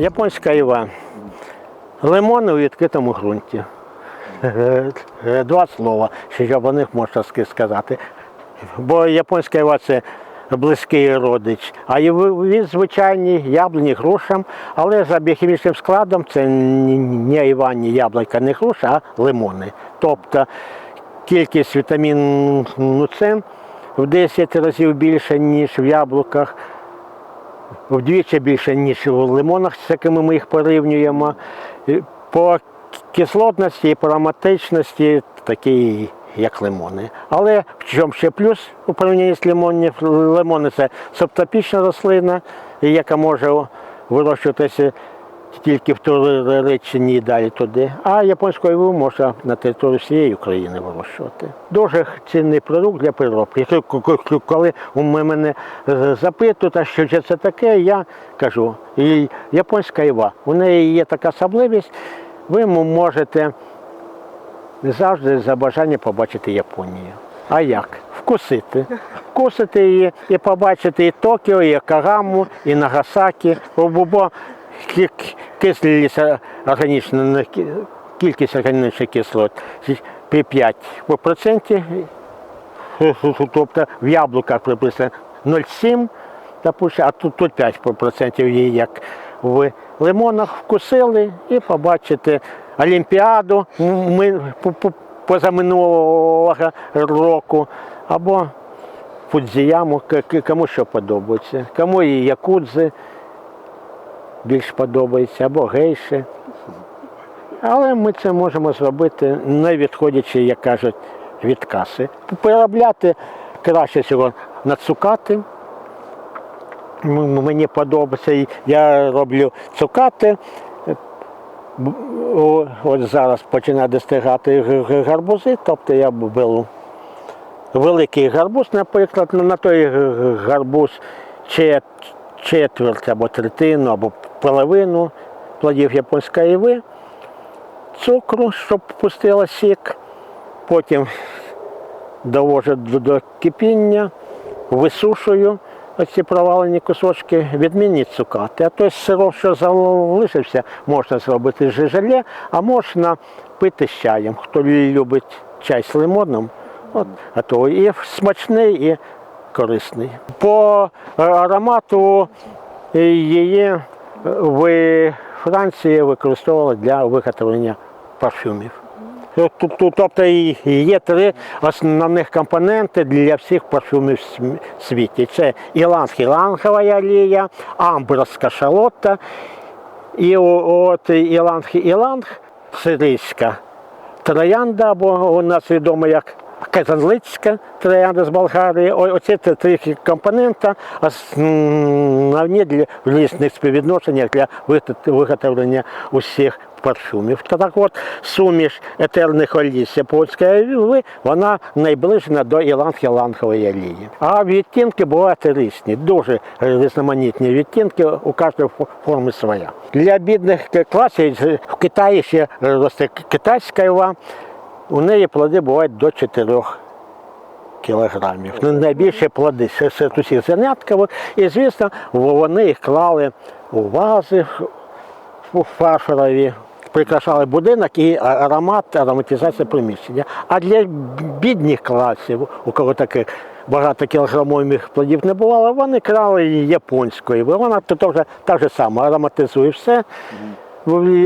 Японська іва. Лимони у відкритому ґрунті. Е, Два слова, щоб о них можна сказати. Бо японська іва це близький родич. А іві звичайні яблуні грушам, але за біохімічним складом це не іва, ні яблука, не груша, а лимони. Тобто кількість вітаміну С в 10 разів більше, ніж в яблуках вдвічі більше, ніж в лимонах, з якими ми їх порівнюємо. По кислотності і по ароматичності такі, як лимони. Але в чому ще плюс у порівнянні з лимонів? Лимони це субтропічна рослина, яка може вирощуватися тільки в Туреччині і далі туди. А японську іву можна на території всієї України вирощувати. Дуже цінний продукт для переробки. Коли мене е, запитують, а що це таке, я кажу, японська іва. У неї є така особливість, ви можете завжди за бажання побачити Японію. А як? Вкусити. Вкусити її і побачити і Токіо, і Кагаму, і Нагасакі, бо кислість органічна, кількість органічних кислот 5%, тобто в яблуках приблизно 0,7, допустим, а тут, тут 5% є, як в лимонах вкусили і побачите Олімпіаду ми, по- по- позаминулого року, або Фудзіяму, кому що подобається, кому і якудзи більш подобається, або гейші. Але ми це можемо зробити, не відходячи, як кажуть, від каси. Переробляти краще всього на. Мені подобається. Я роблю цукати. От зараз починаю достигати гарбузи, тобто я беру великий гарбуз, наприклад, на той гарбуз чет- четверть або третину, або половину плодів японської іви, цукру, щоб пустила сік, потім довожу до, кипіння, висушую оці провалені кусочки, відмінні цукати. А той сироп, що залишився, можна зробити з желе, а можна пити з чаєм. Хто любить чай з лимоном, от, а то і смачний, і корисний. По аромату е, її в Франції використовували для виготовлення парфюмів. Тобто є три основних компоненти для всіх парфюмів в світі. Це іланг-ілангова олія, амброзька шалотта, і от іланг-іланг, сирійська троянда, або у нас відомо як казанлицька троянда з Болгарії. Оці три- компонента основні для в різних співвідношеннях для виготовлення усіх парфюмів. Та так от суміш етерних олій з японської віли, вона найближена до іланг-ілангової олії. А відтінки бувають різні, дуже різноманітні відтінки, у кожної форми своя. Для бідних класів в Китаї ще росте китайська іва, у неї плоди бувають до 4 кілограмів. Ну, найбільше плоди це серед усіх зерняткових. І, звісно, вони їх клали у вази у фарфорові, прикрашали будинок і аромат, ароматизація приміщення. А для бідних класів, у кого таких багато кілограмових плодів не бувало, вони крали японської. Вона тут вже так же ароматизує все.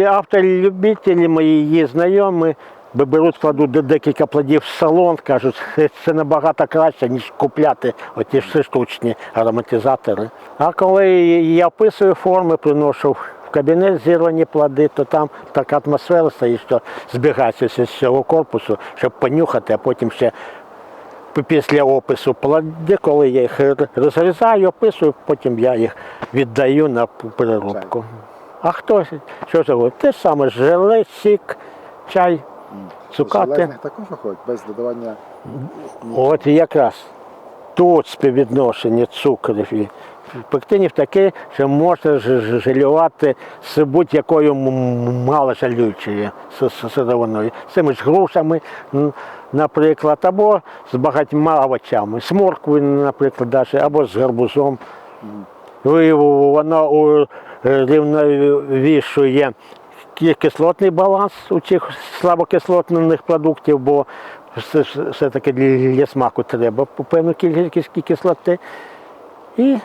Автори любителі мої її знайомі беруть, кладуть декілька плодів в салон, кажуть, «Це- набагато краще, ніж купляти оті всі штучні ароматизатори. А коли я описую форми, приношу в кабінет зірвані плоди, то там така атмосфера стоїть, що збігається з цього корпусу, щоб понюхати, а потім ще після опису плоди, коли я їх розрізаю, описую, потім я їх віддаю на переробку. А хто що зробить? Те саме желе, сік, чай, цукати. Також виходить, без додавання От якраз тут співвідношення цукрів і пектинів таке, що можна жалювати з будь-якою маложалючою сировиною. З цими ж грушами, наприклад, або з багатьма овочами, з морквою, наприклад, даже, або з гарбузом. Воно рівновішує ки- кислотний баланс у цих слабокислотних продуктів, бо все- все-таки для, для смаку треба певну кількість кислоти і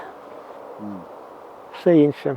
все інше.